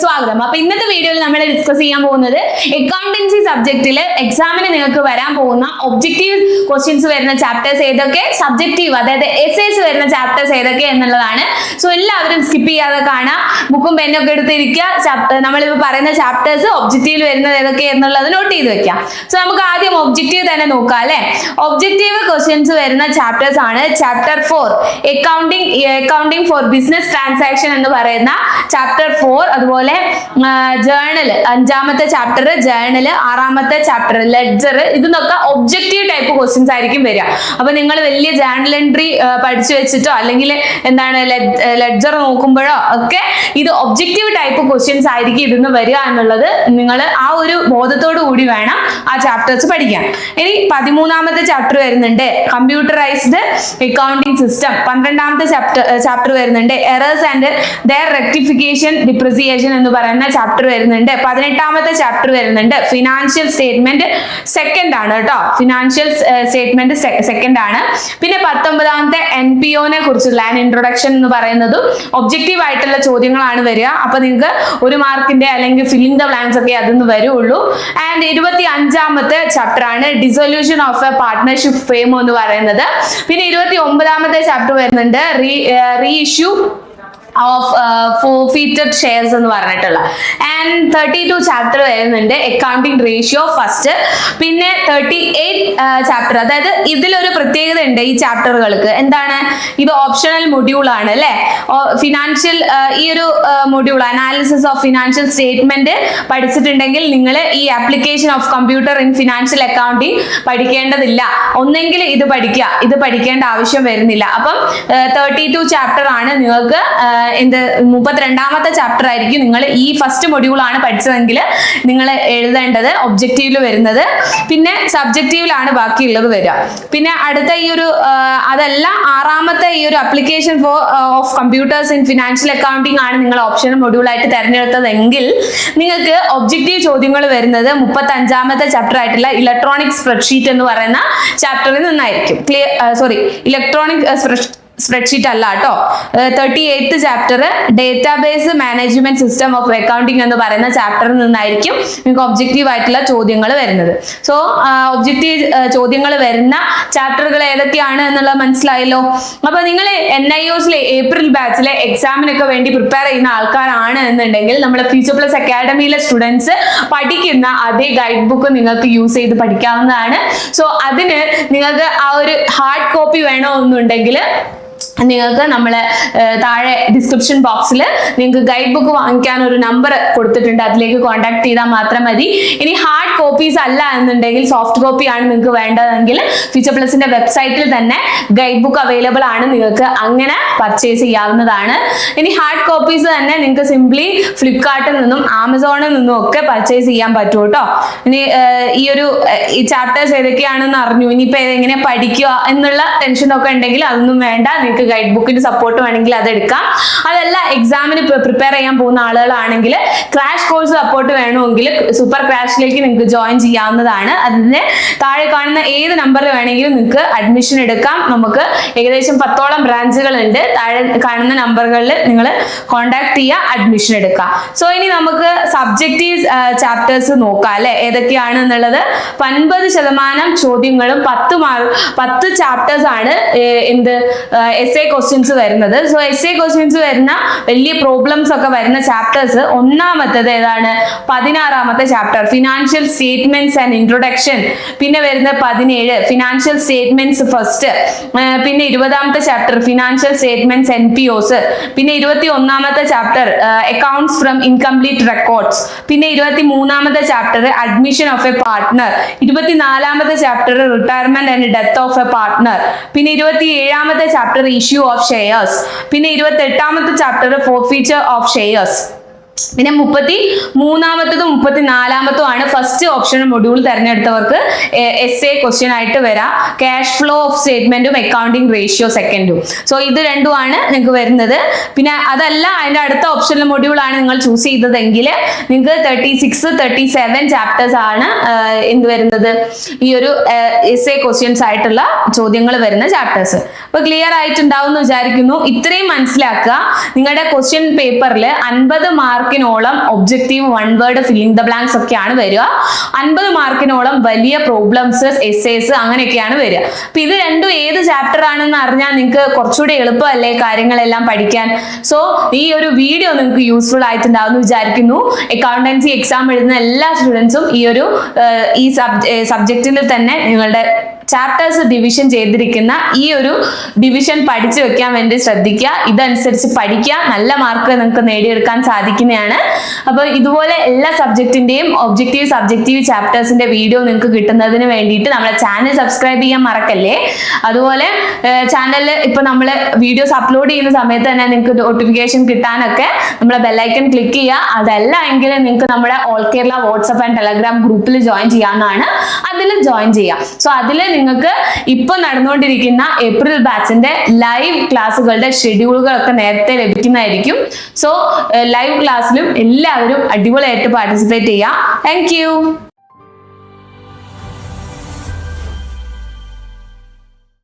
സ്വാഗതം. അപ്പൊ ഇന്നത്തെ വീഡിയോയിൽ നമ്മൾ ഡിസ്കസ് ചെയ്യാൻ പോകുന്നത് അക്കൗണ്ടൻസി സബ്ജക്റ്റിൽ എക്സാമിന് നിങ്ങൾക്ക് വരാൻ പോകുന്ന ഒബ്ജക്റ്റീവ് ക്വസ്റ്റ്യൻസ് വരുന്ന ചാപ്റ്റേഴ്സ് ഏതൊക്കെ? സബ്ജക്റ്റീവ് അതായത് എസ് വരുന്ന ചാപ്റ്റേഴ്സ് ഏതൊക്കെ എന്നുള്ളതാണ്. സോ എല്ലാവരും സ്കിപ്പ് ചെയ്യാതെ കാണാം. ബുക്കും പെന്നും ഒക്കെ എടുത്തിരിക്കുക. നമ്മളിപ്പോൾ പറയുന്ന ചാപ്റ്റേഴ്സ് ഒബ്ജക്റ്റീവിൽ വരുന്നത് ഏതൊക്കെ എന്നുള്ളത് നോട്ട് ചെയ്ത് വെക്കാം. സോ നമുക്ക് ആദ്യം ഒബ്ജക്റ്റീവ് തന്നെ നോക്കാം അല്ലെ? ഒബ്ജക്റ്റീവ് ക്വസ്റ്റ്യൻസ് വരുന്ന ചാപ്റ്റേഴ്സ് ആണ്. Chapter four accounting accounting for business transaction എന്ന് പറയുന്ന ചാപ്റ്റർ ഫോർ അതുപോലെ ജേണൽ അഞ്ചാമത്തെ ചാപ്റ്റർ ജേണൽ ആറാമത്തെ ചാപ്റ്റർ ലെഡ്ജർ ഇതെന്നൊക്കെ ഒബ്ജക്റ്റീവ് ടൈപ്പ് ക്വസ്റ്റ്യൻസ് ആയിരിക്കും വരിക. അപ്പൊ നിങ്ങൾ വലിയ ജേണൽ എൻട്രി പഠിച്ചു വെച്ചിട്ടോ അല്ലെങ്കിൽ എന്താണ് ലെഡ്ജർ നോക്കുമ്പോഴോ ഒക്കെ ഇത് ഒബ്ജക്റ്റീവ് ടൈപ്പ് ക്വസ്റ്റ്യൻസ് ആയിരിക്കും ഇതിന്ന് വരിക എന്നുള്ളത് നിങ്ങൾ ആ ഒരു ബോധത്തോടു കൂടി വേണം ആ ചാപ്റ്റേഴ്സ് പഠിക്കാൻ. ഇനി പതിമൂന്നാമത്തെ ചാപ്റ്റർ വരുന്നുണ്ട് കമ്പ്യൂട്ടറൈസ്ഡ് അക്കൗണ്ടിങ് സിസ്റ്റം പന്ത്രണ്ടാമത്തെ ചാപ്റ്റർ ചാപ്റ്റർ വരുന്നുണ്ട് errors and their rectification depreciation എന്ന് പറയുന്ന ചാപ്റ്റർ വരുന്നുണ്ട്. പതിനെട്ടാമത്തെ ചാപ്റ്റർ വരുന്നുണ്ട്. ഫിനാൻഷ്യൽ സ്റ്റേറ്റ്മെന്റ് സെക്കൻഡ് ആണ് കേട്ടോ. ഫിനാൻഷ്യൽ സ്റ്റേറ്റ്മെന്റ് സെക്കൻഡ് ആണ്. പിന്നെ പത്തൊമ്പതാമത്തെ എൻ പി ഒനെ കുറിച്ചുള്ള ആൻ ഇൻട്രൊഡക്ഷൻ എന്ന് പറയുന്നതും ഒബ്ജക്റ്റീവ് ആയിട്ടുള്ള ചോദ്യങ്ങളാണ് വരിക. അപ്പൊ നിങ്ങൾക്ക് ഒരു മാർക്കിന്റെ അല്ലെങ്കിൽ ഫില്ലിംഗ് ദ ബ്ലാങ്ക്സ് ഒക്കെ അതൊന്ന് വരുള്ളൂ. ആൻഡ് ഇരുപത്തി അഞ്ചാമത്തെ ചാപ്റ്റർ ആണ് dissolution of a partnership firm എന്ന് പറയുന്നത്. പിന്നെ ഇരുപത്തി ഒമ്പതാമത്തെ ചാപ്റ്റർ വരുന്നുണ്ട്. Re re issue of forfeited shares എന്ന് പറഞ്ഞിട്ടുള്ള. ആൻഡ് തേർട്ടി ടു ചാപ്റ്റർ വരുന്നുണ്ട് അക്കൗണ്ടിങ് റേഷ്യോ ഫസ്റ്റ് പിന്നെ തേർട്ടി എയ്റ്റ് ചാപ്റ്റർ അതായത് ഇതിലൊരു പ്രത്യേകത ഉണ്ട് ഈ ചാപ്റ്ററുകൾക്ക് എന്താണ്? ഇത് ഓപ്ഷണൽ മൊഡ്യൂൾ ആണ് അല്ലെ? ഫിനാൻഷ്യൽ ഈ ഒരു module analysis of financial statement പഠിച്ചിട്ടുണ്ടെങ്കിൽ നിങ്ങൾ ഈ application of computer in financial accounting പഠിക്കേണ്ടതില്ല. ഒന്നെങ്കിൽ ഇത് പഠിക്കുക ഇത് പഠിക്കേണ്ട ആവശ്യം വരുന്നില്ല. അപ്പം തേർട്ടി ടു ചാപ്റ്റർ ആണ് നിങ്ങൾക്ക് ആഹ് എന്ത് മുപ്പത്തിരണ്ടാമത്തെ ചാപ്റ്റർ ആയിരിക്കും നിങ്ങൾ ഈ ഫസ്റ്റ് മൊഡ്യൂൾ ആണ് പഠിച്ചതെങ്കിൽ നിങ്ങൾ എഴുതേണ്ടത് ഒബ്ജക്റ്റീവിൽ വരുന്നത്. പിന്നെ സബ്ജക്റ്റീവിലാണ് ബാക്കിയുള്ളത് വരിക. പിന്നെ അടുത്ത ഈ ഒരു അതല്ല ആറാമത്തെ ഈ ഒരു application for of computers in financial accounting ആണ് നിങ്ങൾ ഓപ്ഷൻ മൊഡ്യൂൾ ആയിട്ട് തിരഞ്ഞെടുത്തതെങ്കിൽ നിങ്ങൾക്ക് ഒബ്ജക്റ്റീവ് ചോദ്യങ്ങൾ വരുന്നത് മുപ്പത്തി അഞ്ചാമത്തെ ചാപ്റ്റർ ആയിട്ടുള്ള ഇലക്ട്രോണിക് സ്പ്രെഡ്ഷീറ്റ് എന്ന് പറയുന്ന ചാപ്റ്ററിൽ നിന്നായിരിക്കും. ക്ലിയർ സോറി ഇലക്ട്രോണിക് സ്പ്രെഡ്ഷീറ്റ് അല്ല കേട്ടോ. Thirty eighth chapter database management system of accounting എന്ന് പറയുന്ന ചാപ്റ്ററിൽ നിന്നായിരിക്കും നിങ്ങൾക്ക് ഒബ്ജക്റ്റീവ് ആയിട്ടുള്ള ചോദ്യങ്ങൾ വരുന്നത്. സോ ഒബ്ജക്റ്റീവ് ചോദ്യങ്ങൾ വരുന്ന ചാപ്റ്ററുകൾ ഏതൊക്കെയാണ് എന്നുള്ളത് മനസ്സിലായല്ലോ? അപ്പൊ നിങ്ങൾ എൻ ഐ ഒസിലെ ഏപ്രിൽ ബാച്ചിലെ എക്സാമിനൊക്കെ വേണ്ടി പ്രിപ്പയർ ചെയ്യുന്ന ആൾക്കാരാണ് എന്നുണ്ടെങ്കിൽ നമ്മുടെ ഫ്യൂച്ചർ പ്ലസ് അക്കാഡമിയിലെ സ്റ്റുഡൻസ് പഠിക്കുന്ന അതേ ഗൈഡ് ബുക്ക് നിങ്ങൾക്ക് യൂസ് ചെയ്ത് പഠിക്കാവുന്നതാണ്. സോ അതിന് നിങ്ങൾക്ക് ആ ഒരു ഹാർഡ് കോപ്പി വേണോ എന്നുണ്ടെങ്കിൽ നിങ്ങൾക്ക് നമ്മൾ താഴെ ഡിസ്ക്രിപ്ഷൻ ബോക്സിൽ നിങ്ങൾക്ക് ഗൈഡ് ബുക്ക് വാങ്ങിക്കാൻ ഒരു നമ്പർ കൊടുത്തിട്ടുണ്ട്. അതിലേക്ക് കോൺടാക്ട് ചെയ്താൽ മാത്രം മതി. ഇനി ഹാർഡ് കോപ്പീസ് അല്ല എന്നുണ്ടെങ്കിൽ സോഫ്റ്റ് കോപ്പി ആണ് നിങ്ങൾക്ക് വേണ്ടതെങ്കിൽ ഫ്യൂച്ചർ പ്ലസിന്റെ വെബ്സൈറ്റിൽ തന്നെ ഗൈഡ് ബുക്ക് അവൈലബിൾ ആണ് നിങ്ങൾക്ക് അങ്ങനെ പർച്ചേസ് ചെയ്യാവുന്നതാണ്. ഇനി ഹാർഡ് കോപ്പീസ് തന്നെ നിങ്ങൾക്ക് സിംപ്ലി ഫ്ലിപ്കാർട്ടിൽ നിന്നും ആമസോണിൽ നിന്നും ഒക്കെ പർച്ചേസ് ചെയ്യാൻ പറ്റും കേട്ടോ ഇനി ഈ ഒരു ഈ ചാപ്റ്റേഴ്സ് ഏതൊക്കെയാണെന്ന് അറിഞ്ഞു. ഇനിയിപ്പോൾ എങ്ങനെ പഠിക്കുക എന്നുള്ള ടെൻഷനൊക്കെ ഉണ്ടെങ്കിൽ അതൊന്നും വേണ്ട. നിങ്ങൾക്ക് ഗൈഡ് ബുക്കിന്റെ സപ്പോർട്ട് വേണമെങ്കിൽ അത് എടുക്കാം. അതല്ല എക്സാമിന് പ്രിപ്പയർ ചെയ്യാൻ പോകുന്ന ആളുകളാണെങ്കിൽ ക്രാഷ് കോഴ്സ് സപ്പോർട്ട് വേണമെങ്കിൽ സൂപ്പർ ക്രാഷിലേക്ക് നിങ്ങൾക്ക് ജോയിൻ ചെയ്യാവുന്നതാണ്. അതിന് താഴെ കാണുന്ന ഏത് നമ്പറിൽ വേണമെങ്കിലും നിങ്ങൾക്ക് അഡ്മിഷൻ എടുക്കാം. നമുക്ക് ഏകദേശം പത്തോളം ബ്രാഞ്ചുകൾ ഉണ്ട്. താഴെ കാണുന്ന നമ്പറുകളിൽ നിങ്ങൾ കോൺടാക്ട് ചെയ്യുക അഡ്മിഷൻ എടുക്കാം. സോ ഇനി നമുക്ക് സബ്ജക്റ്റീവ് ചാപ്റ്റേഴ്സ് നോക്കാം അല്ലെ? ഏതൊക്കെയാണ് എന്നുള്ളത്? അൻപത് ശതമാനം ചോദ്യങ്ങളും പത്ത് മാർക്ക് പത്ത് ചാപ്റ്റേഴ്സ് ആണ് എന്ത് എസ് എ ക്വസ്റ്റ്യൻസ് വരുന്നത്. സോ എസ് എ ക്വസ്റ്റ്യൻസ് വരുന്ന വലിയ പ്രോബ്ലംസ് ഒക്കെ വരുന്ന ചാപ്റ്റേഴ്സ് ഒന്നാമത്തത് ഏതാണ്? പതിനാറാമത്തെ chapter financial statements and introduction പിന്നെ വരുന്ന പതിനേഴ്. ഫിനാൻഷ്യൽ സ്റ്റേറ്റ്മെന്റ്സ് ഫസ്റ്റ് പിന്നെ ഇരുപതാമത്തെ chapter financial statements N P Os പിന്നെ ഇരുപത്തി ഒന്നാമത്തെ chapter accounts from incomplete records പിന്നെ ഇരുപത്തി മൂന്നാമത്തെ chapter admission of a partner ഇരുപത്തിനാലാമത്തെ chapter retirement and death of a partner പിന്നെ ഇരുപത്തി ഏഴാമത്തെ ചാപ്റ്റർ ഇഷ്യൂ ഓഫ് ഷെയർസ് പിന്നെ ഇരുപത്തെട്ടാമത്തെ chapter forfeiture of shares പിന്നെ മുപ്പത്തി മൂന്നാമത്തതും മുപ്പത്തി നാലാമത്തും ആണ് ഫസ്റ്റ് ഓപ്ഷൻ മൊഡ്യൂൾ തിരഞ്ഞെടുത്തവർക്ക് എസ് എ ക്വസ്റ്റ്യൻ ആയിട്ട് വരാം. ക്യാഷ് ഫ്ലോ ഓഫ് സ്റ്റേറ്റ്മെന്റും അക്കൗണ്ടിങ് റേഷ്യോ സെക്കൻഡും സോ ഇത് രണ്ടുമാണ് നിങ്ങൾക്ക് വരുന്നത്. പിന്നെ അതല്ല അതിന്റെ അടുത്ത ഓപ്ഷനിലെ മൊഡ്യൂൾ ആണ് നിങ്ങൾ ചൂസ് ചെയ്തതെങ്കിൽ നിങ്ങൾക്ക് thirty six thirty seven chapters ആണ് എന്ത് വരുന്നത്? ഈ ഒരു എസ് എ ക്വസ്റ്റ്യൻസ് ആയിട്ടുള്ള ചോദ്യങ്ങൾ വരുന്ന ചാപ്റ്റേഴ്സ് അപ്പൊ ക്ലിയർ ആയിട്ടുണ്ടാവും എന്ന് വിചാരിക്കുന്നു. ഇത്രയും മനസ്സിലാക്കുക. നിങ്ങളുടെ ക്വസ്റ്റ്യൻ പേപ്പറിൽ അൻപത് mark മാർക്കിനോളം objective one word filling the blanks ഒക്കെയാണ് വരിക. അൻപത് മാർക്കിനോളം വലിയ പ്രോബ്ലംസ് എസ്സേസ് അങ്ങനെയൊക്കെയാണ് വരിക. അപ്പൊ ഇത് രണ്ടും ഏത് ചാപ്റ്റർ ആണെന്ന് അറിഞ്ഞാൽ നിങ്ങൾക്ക് കുറച്ചുകൂടി എളുപ്പമല്ലേ കാര്യങ്ങളെല്ലാം പഠിക്കാൻ? സോ ഈ ഒരു വീഡിയോ നിങ്ങൾക്ക് യൂസ്ഫുൾ ആയിട്ടുണ്ടാവും എന്ന് വിചാരിക്കുന്നു. അക്കൗണ്ടൻസി എക്സാം എഴുതുന്ന എല്ലാ സ്റ്റുഡൻസും ഈ ഒരു ഈ സബ്ജക്റ്റിൽ തന്നെ നിങ്ങളുടെ ചാപ്റ്റേഴ്സ് ഡിവിഷൻ ചെയ്തിരിക്കുന്ന ഈ ഒരു ഡിവിഷൻ പഠിച്ചു വെക്കാൻ വേണ്ടി ശ്രദ്ധിക്കുക. ഇതനുസരിച്ച് പഠിക്കുക. നല്ല മാർക്ക് നിങ്ങൾക്ക് നേടിയെടുക്കാൻ സാധിക്കുന്നതാണ്. അപ്പോൾ ഇതുപോലെ എല്ലാ സബ്ജക്റ്റിന്റെയും ഒബ്ജക്റ്റീവ് സബ്ജക്റ്റീവ് ചാപ്റ്റേഴ്സിന്റെ വീഡിയോ നിങ്ങൾക്ക് കിട്ടുന്നതിന് വേണ്ടിയിട്ട് നമ്മുടെ ചാനൽ സബ്സ്ക്രൈബ് ചെയ്യാൻ മറക്കല്ലേ? അതുപോലെ ചാനലിൽ ഇപ്പൊ നമ്മൾ വീഡിയോസ് അപ്ലോഡ് ചെയ്യുന്ന സമയത്ത് തന്നെ നിങ്ങൾക്ക് നോട്ടിഫിക്കേഷൻ കിട്ടാനൊക്കെ നമ്മളെ ബെല്ലൈക്കൺ ക്ലിക്ക് ചെയ്യുക. അതല്ല എങ്കിൽ നിങ്ങൾക്ക് നമ്മുടെ all Kerala WhatsApp and Telegram ഗ്രൂപ്പിൽ ജോയിൻ ചെയ്യാവുന്നതാണ്. അതിലും ജോയിൻ ചെയ്യാം സോ അതിൽ നിങ്ങൾക്ക് ഇപ്പൊ നടന്നുകൊണ്ടിരിക്കുന്ന ഏപ്രിൽ ബാച്ചിന്റെ ലൈവ് ക്ലാസ്സുകളുടെ ഷെഡ്യൂളുകളൊക്കെ നേരത്തെ ലഭിക്കുന്നതായിരിക്കും. സോ ലൈവ് ക്ലാസ്സിലും എല്ലാവരും അടിപൊളിയായിട്ട് പാർട്ടിസിപ്പേറ്റ് ചെയ്യാം. താങ്ക്